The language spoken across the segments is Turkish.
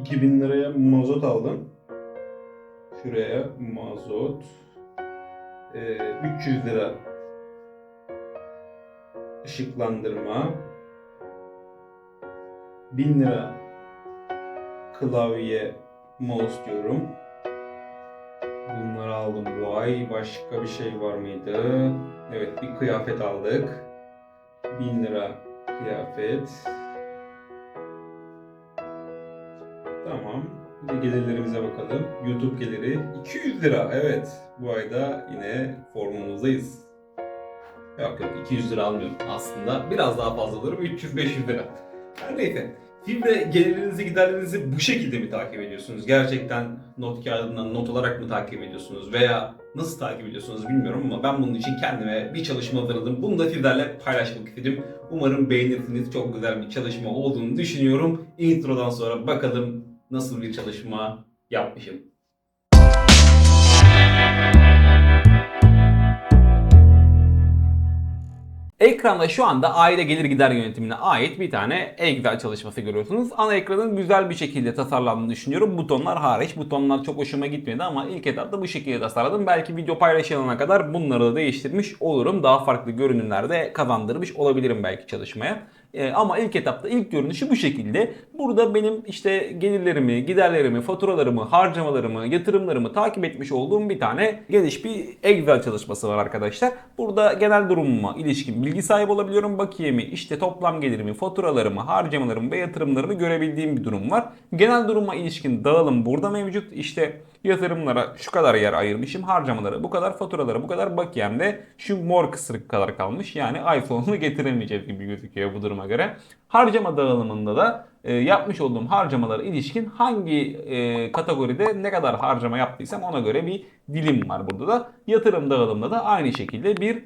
2000 liraya mazot aldım. Şuraya mazot. Ee, 300 lira ışıklandırma. 1000 lira klavye mouse diyorum. Bunları aldım bu ay. Başka bir şey var mıydı? Evet bir kıyafet aldık. 1000 lira kıyafet. Tamam. Bir de gelirlerimize bakalım. YouTube geliri 200 lira. Evet. Bu ayda yine formumuzdayız. Yok yok 200 lira almıyorum aslında. Biraz daha fazla alırım 300-500 lira. Her neyse. Filmde gelirlerinizi giderlerinizi bu şekilde mi takip ediyorsunuz? Gerçekten not kağıdından not olarak mı takip ediyorsunuz? Veya nasıl takip ediyorsunuz bilmiyorum ama ben bunun için kendime bir çalışma hazırladım. Bunu da sizlerle paylaşmak istedim. Umarım beğenirsiniz. Çok güzel bir çalışma olduğunu düşünüyorum. Introdan sonra bakalım nasıl bir çalışma yapmışım. Ekranda şu anda aile gelir gider yönetimine ait bir tane Excel çalışması görüyorsunuz. Ana ekranın güzel bir şekilde tasarlandığını düşünüyorum. Butonlar hariç. Butonlar çok hoşuma gitmedi ama ilk etapta bu şekilde tasarladım. Belki video paylaşılana kadar bunları da değiştirmiş olurum. Daha farklı görünümlerde kazandırmış olabilirim belki çalışmaya. Ee, ama ilk etapta ilk görünüşü bu şekilde. Burada benim işte gelirlerimi, giderlerimi, faturalarımı, harcamalarımı, yatırımlarımı takip etmiş olduğum bir tane geniş bir Excel çalışması var arkadaşlar. Burada genel durumuma ilişkin bilgi sahibi olabiliyorum. Bakiyemi, işte toplam gelirimi, faturalarımı, harcamalarımı ve yatırımlarımı görebildiğim bir durum var. Genel duruma ilişkin dağılım burada mevcut. İşte yatırımlara şu kadar yer ayırmışım. Harcamaları bu kadar, faturaları bu kadar. Bakiyem de şu mor kısırık kadar kalmış. Yani sonunu getiremeyeceğiz gibi gözüküyor bu duruma göre. Harcama dağılımında da e, yapmış olduğum harcamalara ilişkin hangi e, kategoride ne kadar harcama yaptıysam ona göre bir dilim var burada da. Yatırım dağılımında da aynı şekilde bir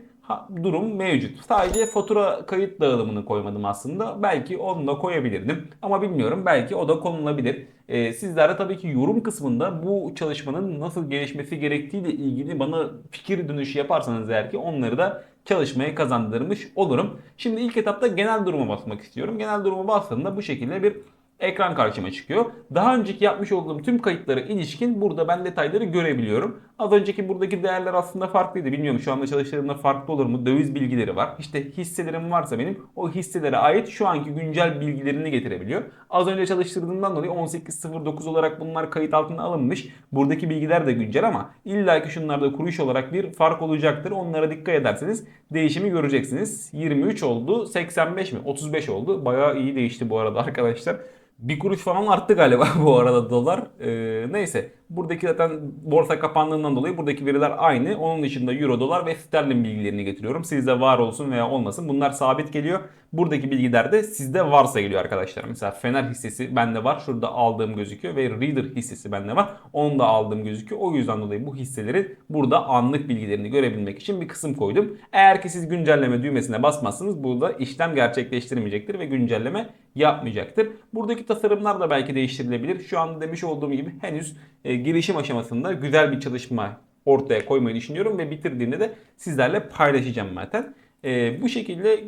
durum mevcut. Sadece fatura kayıt dağılımını koymadım aslında. Belki onu da koyabilirdim. Ama bilmiyorum. Belki o da konulabilir. Ee, sizler de tabii ki yorum kısmında bu çalışmanın nasıl gelişmesi gerektiğiyle ilgili bana fikir dönüşü yaparsanız eğer ki onları da çalışmaya kazandırmış olurum. Şimdi ilk etapta genel duruma basmak istiyorum. Genel duruma bastığımda bu şekilde bir ekran karşıma çıkıyor. Daha önceki yapmış olduğum tüm kayıtlara ilişkin burada ben detayları görebiliyorum. Az önceki buradaki değerler aslında farklıydı. Bilmiyorum şu anda çalıştırdığımda farklı olur mu? Döviz bilgileri var. İşte hisselerim varsa benim o hisselere ait şu anki güncel bilgilerini getirebiliyor. Az önce çalıştırdığımdan dolayı 18.09 olarak bunlar kayıt altına alınmış. Buradaki bilgiler de güncel ama illaki şunlarda kuruş olarak bir fark olacaktır. Onlara dikkat ederseniz değişimi göreceksiniz. 23 oldu, 85 mi? 35 oldu. Bayağı iyi değişti bu arada arkadaşlar. Bir kuruş falan arttı galiba bu arada dolar. Ee, neyse. Buradaki zaten borsa kapandığından dolayı buradaki veriler aynı. Onun dışında euro, dolar ve sterlin bilgilerini getiriyorum. Sizde var olsun veya olmasın. Bunlar sabit geliyor. Buradaki bilgiler de sizde varsa geliyor arkadaşlar. Mesela Fener hissesi bende var. Şurada aldığım gözüküyor. Ve Reader hissesi bende var. Onu da aldığım gözüküyor. O yüzden dolayı bu hisseleri burada anlık bilgilerini görebilmek için bir kısım koydum. Eğer ki siz güncelleme düğmesine basmazsınız burada işlem gerçekleştirmeyecektir ve güncelleme yapmayacaktır. Buradaki tasarımlar da belki değiştirilebilir. Şu anda demiş olduğum gibi henüz e, girişim aşamasında güzel bir çalışma ortaya koymayı düşünüyorum ve bitirdiğinde de sizlerle paylaşacağım zaten. E, bu şekilde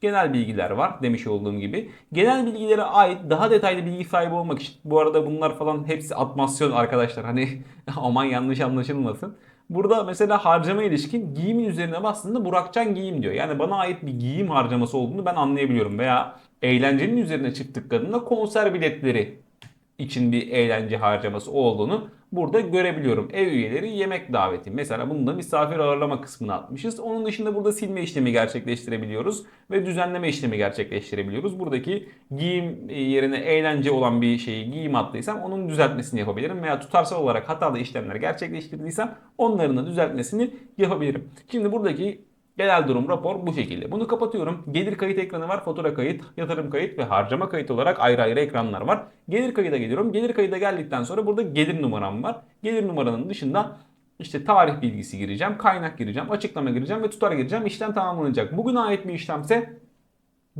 genel bilgiler var demiş olduğum gibi. Genel bilgilere ait daha detaylı bilgi sahibi olmak için bu arada bunlar falan hepsi atmasyon arkadaşlar. Hani aman yanlış anlaşılmasın. Burada mesela harcama ilişkin giyimin üzerine bastığında Burakcan giyim diyor. Yani bana ait bir giyim harcaması olduğunu ben anlayabiliyorum. Veya eğlencenin üzerine çift tıkladığında konser biletleri için bir eğlence harcaması olduğunu burada görebiliyorum. Ev üyeleri yemek daveti. Mesela bunu da misafir ağırlama kısmına atmışız. Onun dışında burada silme işlemi gerçekleştirebiliyoruz ve düzenleme işlemi gerçekleştirebiliyoruz. Buradaki giyim yerine eğlence olan bir şeyi giyim attıysam onun düzeltmesini yapabilirim veya tutarsal olarak hatalı işlemler gerçekleştirdiysem onların da düzeltmesini yapabilirim. Şimdi buradaki Genel durum rapor bu şekilde. Bunu kapatıyorum. Gelir kayıt ekranı var, fatura kayıt, yatırım kayıt ve harcama kayıt olarak ayrı ayrı ekranlar var. Gelir kayıda geliyorum. Gelir kayıda geldikten sonra burada gelir numaram var. Gelir numaranın dışında işte tarih bilgisi gireceğim, kaynak gireceğim, açıklama gireceğim ve tutar gireceğim. İşlem tamamlanacak. Bugün ait bir işlemse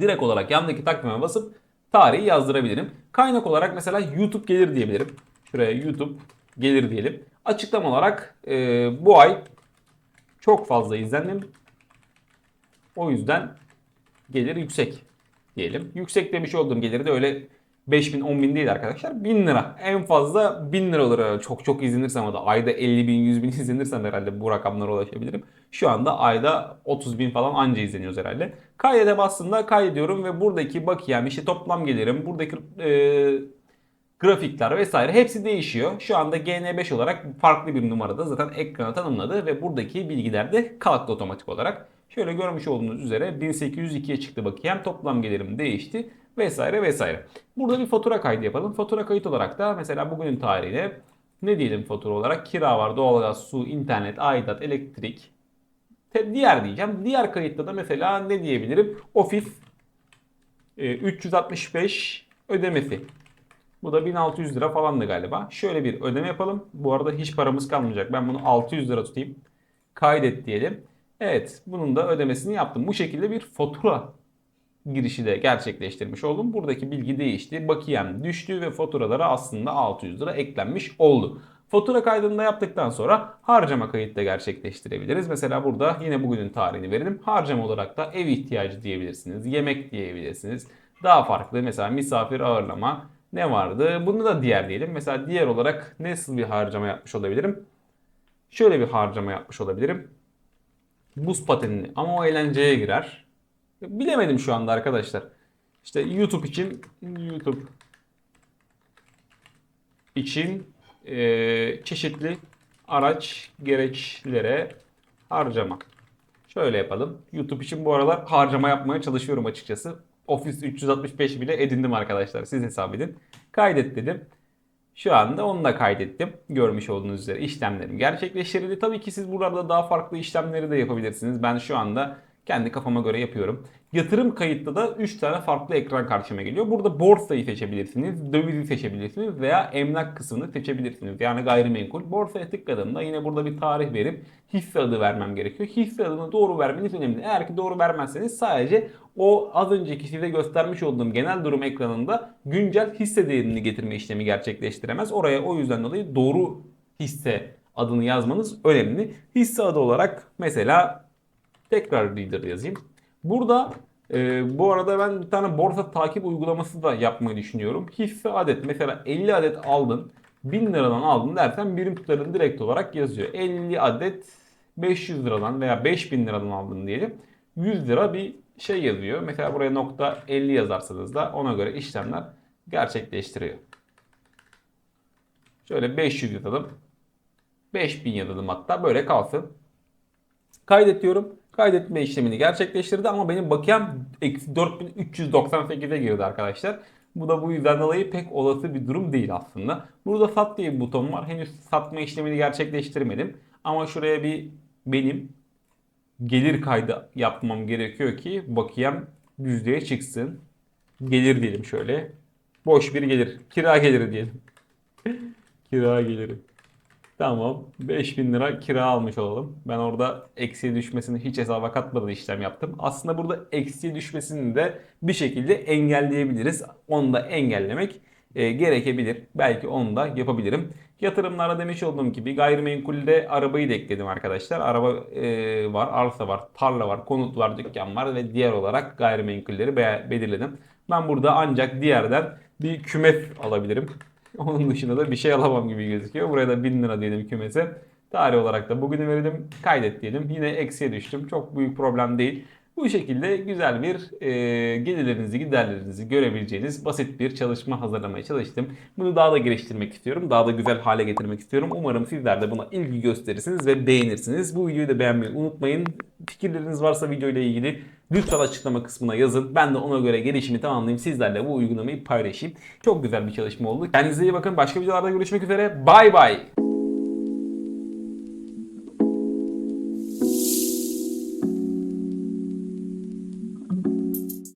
direkt olarak yandaki takvime basıp tarihi yazdırabilirim. Kaynak olarak mesela YouTube gelir diyebilirim. Şuraya YouTube gelir diyelim. Açıklama olarak e, bu ay çok fazla izlendim. O yüzden gelir yüksek diyelim. Yüksek demiş olduğum geliri de öyle 5000 10000 değil arkadaşlar 1000 lira. En fazla 1000 lira olur. Çok çok izlenirsem o da ayda 50 bin 100 bin izlenirsem herhalde bu rakamlara ulaşabilirim. Şu anda ayda 30 bin falan anca izleniyoruz herhalde. Kaydede bastığımda kaydediyorum ve buradaki bakiyem işte toplam gelirim buradaki e, grafikler vesaire hepsi değişiyor. Şu anda GN5 olarak farklı bir numarada zaten ekrana tanımladı ve buradaki bilgiler de kalktı otomatik olarak. Şöyle görmüş olduğunuz üzere 1802'ye çıktı bakiyem toplam gelirim değişti vesaire vesaire. Burada bir fatura kaydı yapalım. Fatura kayıt olarak da mesela bugünün tarihine ne diyelim fatura olarak kira var, doğalgaz, su, internet, aidat, elektrik, diğer diyeceğim. Diğer kayıtta da mesela ne diyebilirim? E, 365 ödemesi. Bu da 1600 lira falandı galiba. Şöyle bir ödeme yapalım. Bu arada hiç paramız kalmayacak. Ben bunu 600 lira tutayım. Kaydet diyelim. Evet bunun da ödemesini yaptım. Bu şekilde bir fatura girişi de gerçekleştirmiş oldum. Buradaki bilgi değişti. Bakiyem düştü ve faturalara aslında 600 lira eklenmiş oldu. Fatura kaydını da yaptıktan sonra harcama kayıt da gerçekleştirebiliriz. Mesela burada yine bugünün tarihini verelim. Harcama olarak da ev ihtiyacı diyebilirsiniz. Yemek diyebilirsiniz. Daha farklı mesela misafir ağırlama ne vardı? Bunu da diğer diyelim. Mesela diğer olarak nasıl bir harcama yapmış olabilirim? Şöyle bir harcama yapmış olabilirim. Buz patenini ama o eğlenceye girer. Bilemedim şu anda arkadaşlar. İşte YouTube için YouTube için eee, çeşitli araç gereçlere harcama. Şöyle yapalım. YouTube için bu aralar harcama yapmaya çalışıyorum açıkçası. Office 365 bile edindim arkadaşlar. Siz hesap edin. Kaydet dedim. Şu anda onu da kaydettim. Görmüş olduğunuz üzere işlemlerim gerçekleştirildi. Tabii ki siz burada daha farklı işlemleri de yapabilirsiniz. Ben şu anda kendi kafama göre yapıyorum. Yatırım kayıtta da 3 tane farklı ekran karşıma geliyor. Burada borsayı seçebilirsiniz, dövizi seçebilirsiniz veya emlak kısmını seçebilirsiniz. Yani gayrimenkul. Borsaya tıkladığımda yine burada bir tarih verip hisse adı vermem gerekiyor. Hisse adını doğru vermeniz önemli. Eğer ki doğru vermezseniz sadece o az önceki size göstermiş olduğum genel durum ekranında güncel hisse değerini getirme işlemi gerçekleştiremez. Oraya o yüzden dolayı doğru hisse adını yazmanız önemli. Hisse adı olarak mesela tekrar reader yazayım. Burada e, bu arada ben bir tane borsa takip uygulaması da yapmayı düşünüyorum. Hisse adet mesela 50 adet aldın 1000 liradan aldın dersen birim tutarın direkt olarak yazıyor. 50 adet 500 liradan veya 5000 liradan aldın diyelim. 100 lira bir şey yazıyor. Mesela buraya nokta 50 yazarsanız da ona göre işlemler gerçekleştiriyor. Şöyle 500 yazalım. 5000 yazalım hatta böyle kalsın. Kaydet diyorum. Kaydetme işlemini gerçekleştirdi ama benim bakiyem eksi 4398'e girdi arkadaşlar. Bu da bu yüzden dolayı pek olası bir durum değil aslında. Burada sat diye bir buton var. Henüz satma işlemini gerçekleştirmedim. Ama şuraya bir benim gelir kaydı yapmam gerekiyor ki bakiyem yüzdeye çıksın. Gelir diyelim şöyle. Boş bir gelir. Kira geliri diyelim. Kira geliri. Tamam. 5000 lira kira almış olalım. Ben orada eksiye düşmesini hiç hesaba katmadan işlem yaptım. Aslında burada eksiye düşmesini de bir şekilde engelleyebiliriz. Onu da engellemek e, gerekebilir. Belki onu da yapabilirim. Yatırımlara demiş olduğum gibi gayrimenkulde arabayı da ekledim arkadaşlar. Araba e, var, arsa var, tarla var, konut var, dükkan var ve diğer olarak gayrimenkulleri be- belirledim. Ben burada ancak diğerden bir kümes alabilirim. Onun dışında da bir şey alamam gibi gözüküyor. Buraya da 1000 lira diyelim kümese. Tarih olarak da bugünü verelim. Kaydet diyelim. Yine eksiye düştüm. Çok büyük problem değil. Bu şekilde güzel bir e, gelirlerinizi, giderlerinizi görebileceğiniz basit bir çalışma hazırlamaya çalıştım. Bunu daha da geliştirmek istiyorum. Daha da güzel hale getirmek istiyorum. Umarım sizler de buna ilgi gösterirsiniz ve beğenirsiniz. Bu videoyu da beğenmeyi unutmayın. Fikirleriniz varsa video ile ilgili lütfen açıklama kısmına yazın. Ben de ona göre gelişimi tamamlayayım. Sizlerle bu uygulamayı paylaşayım. Çok güzel bir çalışma oldu. Kendinize iyi bakın. Başka videolarda görüşmek üzere. Bay bay.